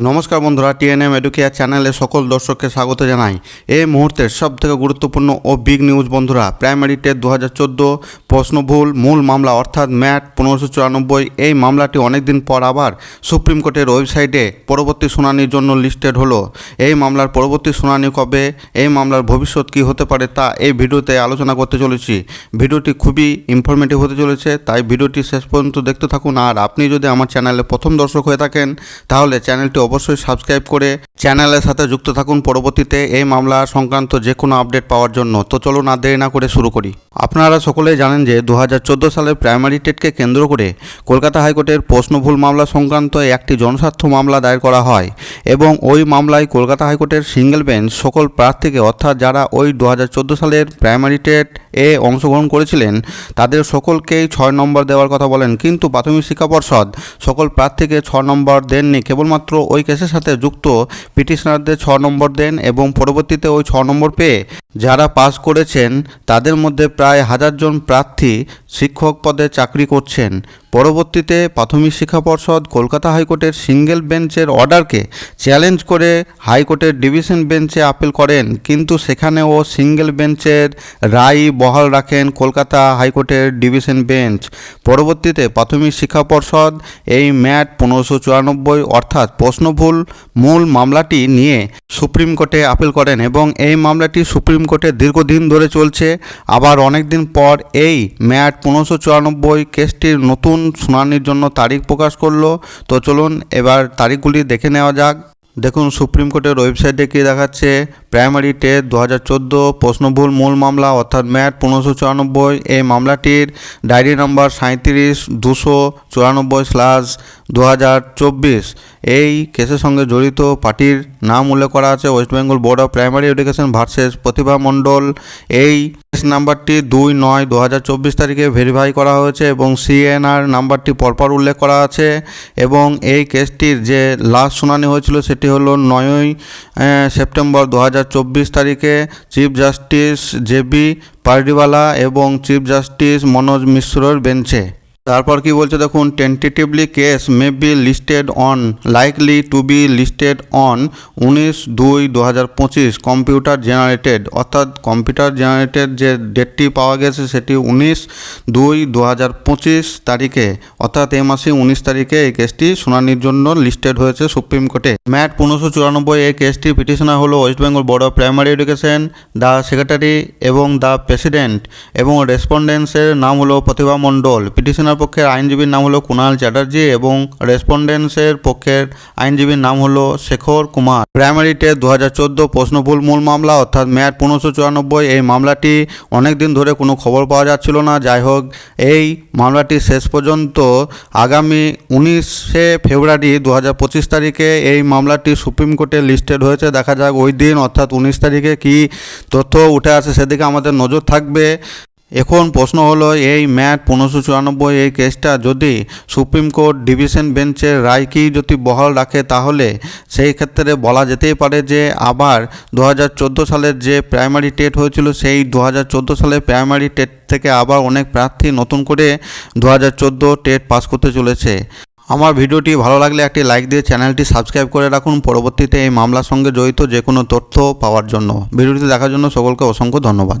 নমস্কার বন্ধুরা TNM educare চ্যানেলে সকল দর্শককে স্বাগত জানাই। এই মুহূর্তের সব থেকে গুরুত্বপূর্ণ ও বিগ নিউজ বন্ধুরা প্রাইমারি টেট দু হাজার চোদ্দ প্রশ্নভুল মূল মামলা অর্থাৎ ম্যাট পনেরোশো চুরানব্বই, এই মামলাটি অনেকদিন পর আবার সুপ্রিম কোর্টের ওয়েবসাইটে পরবর্তী শুনানির জন্য লিস্টেড হলো। এই মামলার পরবর্তী শুনানি কবে, এই মামলার ভবিষ্যৎ কী হতে পারে তা এই ভিডিওতে আলোচনা করতে চলেছি। ভিডিওটি খুবই ইনফরমেটিভ হতে চলেছে, তাই ভিডিওটি শেষ পর্যন্ত দেখতে থাকুন। আর আপনি যদি আমার চ্যানেলে প্রথম দর্শক হয়ে থাকেন, তাহলে চ্যানেলটি অবশ্যই সাবস্ক্রাইব করে চ্যানেলের সাথে যুক্ত থাকুন। পরবর্তীতে এই মামলা সংক্রান্ত যে কোনো আপডেট পাওয়ার জন্য। তো চলুন আর দেরি না করে শুরু করি। আপনারা সকলেই জানেন যে দু হাজার চোদ্দ সালের প্রাইমারি টেটকে কেন্দ্র করে কলকাতা হাইকোর্টের প্রশ্নভুল মামলা সংক্রান্ত একটি জনস্বার্থ মামলা দায়ের করা হয় এবং ওই মামলায় কলকাতা হাইকোর্টের সিঙ্গেল বেঞ্চ সকল প্রার্থীকে, অর্থাৎ যারা ওই দু হাজার চোদ্দ সালের প্রাইমারি টেট এ অংশগ্রহণ করেছিলেন, তাদের সকলকেই ছয় নম্বর দেওয়ার কথা বলেন। কিন্তু প্রাথমিক শিক্ষা পর্ষদ সকল প্রার্থীকে ছ নম্বর দেননি। কেবলমাত্র ওই কেসের সাথে যুক্ত পিটিশনারদের ছ নম্বর দেন এবং পরবর্তীতে ওই ছ নম্বর পেয়ে যারা পাস করেছেন, তাদের মধ্যে প্রায় হাজারজন প্রার্থী শিক্ষক পদে চাকরি করছেন। পরবর্তীতে প্রাথমিক শিক্ষা পর্ষদ কলকাতা হাইকোর্টের সিঙ্গেল বেঞ্চের অর্ডারকে চ্যালেঞ্জ করে হাইকোর্টের ডিভিশন বেঞ্চে আপিল করেন। কিন্তু সেখানেও সিঙ্গেল বেঞ্চের রায় বহাল রাখেন কলকাতা হাইকোর্টের ডিভিশন বেঞ্চ। পরবর্তীতে প্রাথমিক শিক্ষা পর্ষদ এই ম্যাট পনেরোশো চুরানব্বই অর্থাৎ প্রশ্নভুল মূল মামলাটি নিয়ে সুপ্রিম কোর্টে আপিল করেন এবং এই মামলাটি সুপ্রিম কোর্টে দীর্ঘদিন ধরে চলছে। আবার অনেক দিন পর এই ম্যাট পনেরোশো চুরানব্বই কেসটির নতুন শুনানির জন্য তারিখ প্রকাশ করল। তো চলুন এবার তারিখগুলি দেখে নেওয়া যাক। দেখুন, সুপ্রিম কোর্টের ওয়েবসাইটে কী দেখাচ্ছে? প্রাইমারি টেট দু হাজার চোদ্দ প্রশ্নভুল মূল মামলা অর্থাৎ ম্যাট পনেরোশো চুরানব্বই এই মামলাটির ডায়েরি নম্বর সাঁত্রিশ দুশো চুরানব্বই স্ল্যাশ দু হাজার চব্বিশ। এই কেসের সঙ্গে জড়িত পার্টির নাম উল্লেখ করা আছে West Bengal board of primary education versus Pratibha Mondal. এই কেস নাম্বারটি দুই নয় দু হাজার চব্বিশ তারিখে ভেরিফাই করা হয়েছে এবং সিএনআর নাম্বারটি পরপর উল্লেখ করা আছে এবং এই কেসটির যে লাস্ট শুনানি হয়েছিল সেটি হলো নয়ই সেপ্টেম্বর দু হাজার চব্বিশ তারিখে চিফ জাস্টিস জেবি পার্ডিওয়ালা এবং চিফ জাস্টিস মনোজ মিশ্রর বেঞ্চে। তারপর কি বলছে দেখুন tentatively case may be listed on likely to be listed on উনিশ দুই দু হাজার পঁচিশ কম্পিউটার জেনারেটেড অর্থাৎ কম্পিউটার জেনারেটেড যে ডেটটি পাওয়া গেছে সেটি উনিশ দুই দু হাজার পঁচিশ তারিখে, অর্থাৎ এই মাসে উনিশ তারিখে এই কেসটি শুনানির জন্য লিস্টেড হয়েছে সুপ্রিম কোর্টে। ম্যাট পনেরোশো চুরানব্বই এই কেসটি পিটিশনার হলো West Bengal board of primary education the secretary এবং দ্য প্রেসিডেন্ট এবং রেসপন্ডেন্সের নাম হলো প্রতিভা মণ্ডল। পিটিশনার পক্ষের আইনজীবীর নাম হলো কুণাল চ্যাটার্জি এবং রেসপন্ডেন্সের পক্ষের আইনজীবীর নাম হলো শেখর কুমার। প্রাইমারি টেট দু হাজার চোদ্দ প্রশ্নভুল মূল মামলা অর্থাৎ ম্যাট পনেরোশো চুরানব্বই, এই মামলাটি অনেক দিন ধরে কোনো খবর পাওয়া যাচ্ছিল না। যাই হোক, এই মামলাটি শেষ পর্যন্ত আগামী উনিশে ফেব্রুয়ারি দু হাজার পঁচিশ তারিখে এই মামলাটি সুপ্রিম কোর্টে লিস্টেড হয়েছে। দেখা যাক ওই দিন, অর্থাৎ উনিশ তারিখে কি তথ্য উঠে আসে সেদিকে আমাদের নজর থাকবে। এখন প্রশ্ন হলো, এই ম্যাট পনেরোশো চুরানব্বই এই কেসটা যদি সুপ্রিম কোর্ট ডিভিশন বেঞ্চের রায়কেই যদি বহাল রাখে তাহলে? সেই ক্ষেত্রে বলা যেতেই পারে যে, আবার দু হাজার চোদ্দ সালের যে প্রাইমারি টেট হয়েছিল, সেই দু হাজার চোদ্দ সালের প্রাইমারি টেট থেকে আবার অনেক প্রার্থী নতুন করে দু হাজার চোদ্দ টেট পাস করতে চলেছে। আমার ভিডিওটি ভালো লাগলে একটি লাইক দিয়ে চ্যানেলটি সাবস্ক্রাইব করে রাখুন। পরবর্তীতে এই মামলার সঙ্গে জড়িত যে কোনো তথ্য পাওয়ার জন্য। ভিডিওটি দেখার জন্য সকলকে অসংখ্য ধন্যবাদ।